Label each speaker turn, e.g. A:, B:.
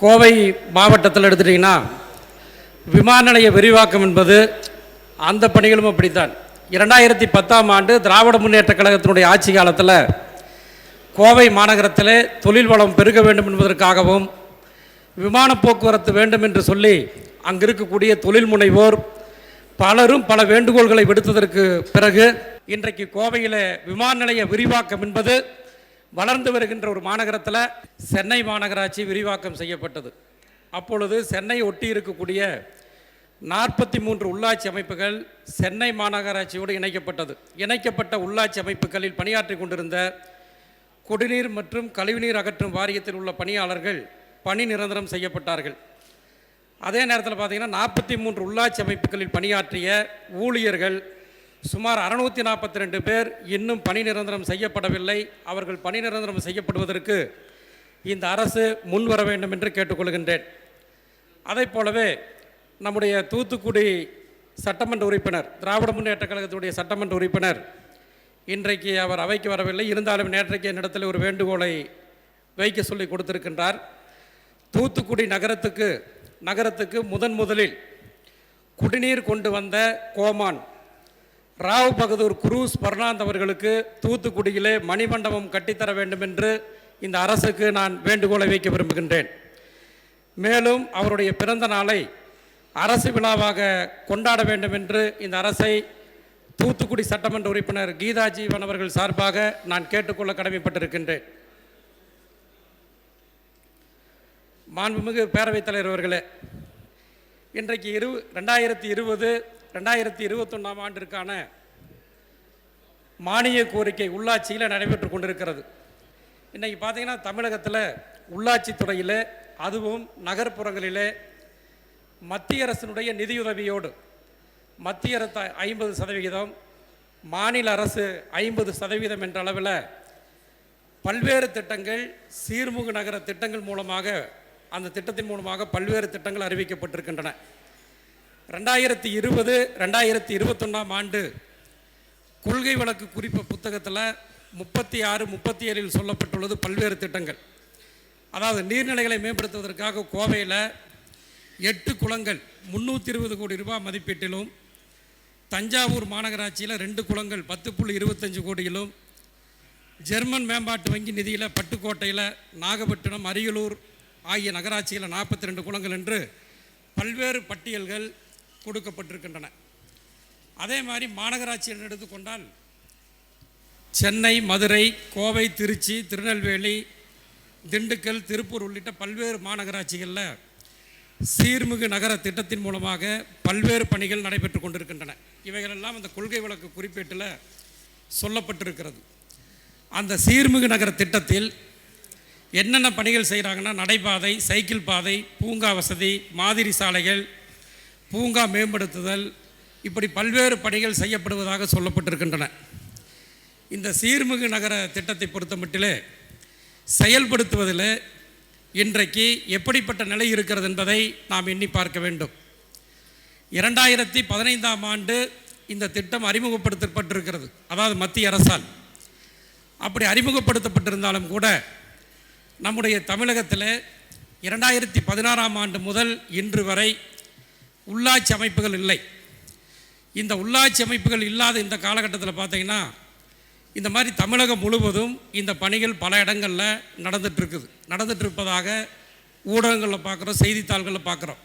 A: கோவை மாவட்டத்தில் எடுத்துட்டிங்கன்னா விமான நிலைய விரிவாக்கம் என்பது அந்த பணிகளும் அப்படித்தான். இரண்டாயிரத்தி பத்தாம் ஆண்டு திராவிட முன்னேற்ற கழகத்தினுடைய ஆட்சி காலத்தில் கோவை மாநகரத்திலே தொழில் வளம் பெருக வேண்டும் என்பதற்காகவும் விமான போக்குவரத்து வேண்டும் என்று சொல்லி அங்கு இருக்கக்கூடிய தொழில் முனைவோர் பலரும் பல வேண்டுகோள்களை விடுத்ததற்கு பிறகு இன்றைக்கு கோவையில் விமான நிலைய விரிவாக்கம் என்பது வளர்ந்து வருகின்ற ஒரு மாநகரத்தில் சென்னை மாநகராட்சி விரிவாக்கம் செய்யப்பட்டது. அப்பொழுது சென்னை ஒட்டி இருக்கக்கூடிய நாற்பத்தி மூன்று உள்ளாட்சி அமைப்புகள் சென்னை மாநகராட்சியோடு இணைக்கப்பட்டது. இணைக்கப்பட்ட உள்ளாட்சி அமைப்புகளில் பணியாற்றி கொண்டிருந்த குடிநீர் மற்றும் கழிவுநீர் அகற்றும் வாரியத்தில் உள்ள பணியாளர்கள் பணி நிரந்தரம் செய்யப்பட்டார்கள். அதே நேரத்தில் பார்த்திங்கன்னா நாற்பத்தி மூன்று உள்ளாட்சி அமைப்புகளில் பணியாற்றிய ஊழியர்கள் சுமார் அறுநூற்றி நாற்பத்தி ரெண்டு பேர் இன்னும் பணி நிரந்தரம் செய்யப்படவில்லை. அவர்கள் பணி நிரந்தரம் செய்யப்படுவதற்கு இந்த அரசு முன்வர வேண்டும் என்று கேட்டுக்கொள்கின்றேன். அதை போலவே நம்முடைய தூத்துக்குடி சட்டமன்ற உறுப்பினர் திராவிட முன்னேற்ற கழகத்துடைய சட்டமன்ற உறுப்பினர் இன்றைக்கு அவர் அவைக்கு வரவில்லை. இருந்தாலும் நேற்றைக்கு என்னிடத்தில் ஒரு வேண்டுகோளை வைக்க சொல்லி கொடுத்திருக்கின்றார். தூத்துக்குடி நகரத்துக்கு நகரத்துக்கு முதன் முதலில் குடிநீர் கொண்டு வந்த கோமான் ராவ் பகதூர் குரூஸ் பர்னாந்த் அவர்களுக்கு தூத்துக்குடியிலே மணிமண்டபம் கட்டித்தர வேண்டும் என்று இந்த அரசுக்கு நான் வேண்டுகோளை வைக்க விரும்புகின்றேன். மேலும் அவருடைய பிறந்த நாளை அரசு விழாவாக கொண்டாட வேண்டும் என்று இந்த அரசை தூத்துக்குடி சட்டமன்ற உறுப்பினர் கீதா ஜீவன் அவர்கள் சார்பாக நான் கேட்டுக்கொள்ள கடமைப்பட்டிருக்கின்றேன். மாண்புமிகு பேரவைத் தலைவர் அவர்களே இன்றைக்கு இரு ரெண்டாயிரத்தி இருபது ரெண்டாயிரத்தி இருபத்தொன்னாம் ஆண்டிற்கான மானிய கோரிக்கை உள்ளாட்சியில் நடைபெற்று கொண்டிருக்கிறது. இன்றைக்கி பார்த்தீங்கன்னா தமிழகத்தில் உள்ளாட்சித்துறையிலே அதுவும் நகர்ப்புறங்களிலே மத்திய அரசினுடைய நிதியுதவியோடு மத்திய அரசு ஐம்பது சதவிகிதம் மாநில அரசு ஐம்பது சதவீதம் என்ற அளவில் பல்வேறு திட்டங்கள் சீர்முக நகர திட்டங்கள் மூலமாக அந்த திட்டத்தின் மூலமாக பல்வேறு திட்டங்கள் அறிவிக்கப்பட்டிருக்கின்றன. ரெண்டாயிரத்தி இருபது ரெண்டாயிரத்தி இருபத்தொன்னாம் ஆண்டு கொள்கை வழக்கு குறிப்பு புத்தகத்தில் முப்பத்தி ஆறு முப்பத்தி ஏழில் சொல்லப்பட்டுள்ளது பல்வேறு திட்டங்கள். அதாவது நீர்நிலைகளை மேம்படுத்துவதற்காக கோவையில் எட்டு குளங்கள் முந்நூற்றி இருபது கோடி ரூபாய் மதிப்பீட்டிலும் தஞ்சாவூர் மாநகராட்சியில் ரெண்டு குளங்கள் பத்து புள்ளி இருபத்தஞ்சு கோடியிலும் ஜெர்மன் மேம்பாட்டு வங்கி நிதியில் பட்டுக்கோட்டையில் நாகப்பட்டினம் அரியலூர் ஆகிய நகராட்சியில் நாற்பத்தி ரெண்டு குளங்கள் என்று பல்வேறு பட்டியல்கள் கொடுக்கப்பட்டிருக்கின்றன. அதே மாதிரி மாநகராட்சியில் எடுத்துக்கொண்டால் சென்னை மதுரை கோவை திருச்சி திருநெல்வேலி திண்டுக்கல் திருப்பூர் உள்ளிட்ட பல்வேறு மாநகராட்சிகளில் சீர்மிகு நகர திட்டத்தின் மூலமாக பல்வேறு பணிகள் நடைபெற்று கொண்டிருக்கின்றன. இவைகளெல்லாம் அந்த கொள்கை வழக்கு குறிப்பேட்டில் சொல்லப்பட்டிருக்கிறது. அந்த சீர்மிகு நகர திட்டத்தில் என்னென்ன பணிகள் செய்கிறாங்கன்னா நடைபாதை சைக்கிள் பாதை பூங்கா வசதி மாதிரி சாலைகள் பூங்கா மேம்படுத்துதல் இப்படி பல்வேறு பணிகள் செய்யப்படுவதாக சொல்லப்பட்டிருக்கின்றன. இந்த சீர்மிகு நகர திட்டத்தை பொறுத்தமட்டிலே செயல்படுத்துவதில் இன்றைக்கு எப்படிப்பட்ட நிலை இருக்கிறது என்பதை நாம் எண்ணி பார்க்க வேண்டும். இரண்டாயிரத்தி பதினைந்தாம் ஆண்டு இந்த திட்டம் அறிமுகப்படுத்தப்பட்டிருக்கிறது. அதாவது மத்திய அரசால். அப்படி அறிமுகப்படுத்தப்பட்டிருந்தாலும் கூட நம்முடைய தமிழகத்தில் இரண்டாயிரத்தி பதினாறாம் ஆண்டு முதல் இன்று வரை உள்ளாட்சி அமைப்புகள் இல்லை. இந்த உள்ளாட்சி அமைப்புகள் இல்லாத இந்த காலகட்டத்தில் பார்த்தீங்கன்னா இந்த மாதிரி தமிழகம் முழுவதும் இந்த பணிகள் பல இடங்களில் நடந்துகிட்ருக்குது இருக்குது. இருப்பதாக ஊடகங்களில் பார்க்குறோம் செய்தித்தாள்களில் பார்க்குறோம்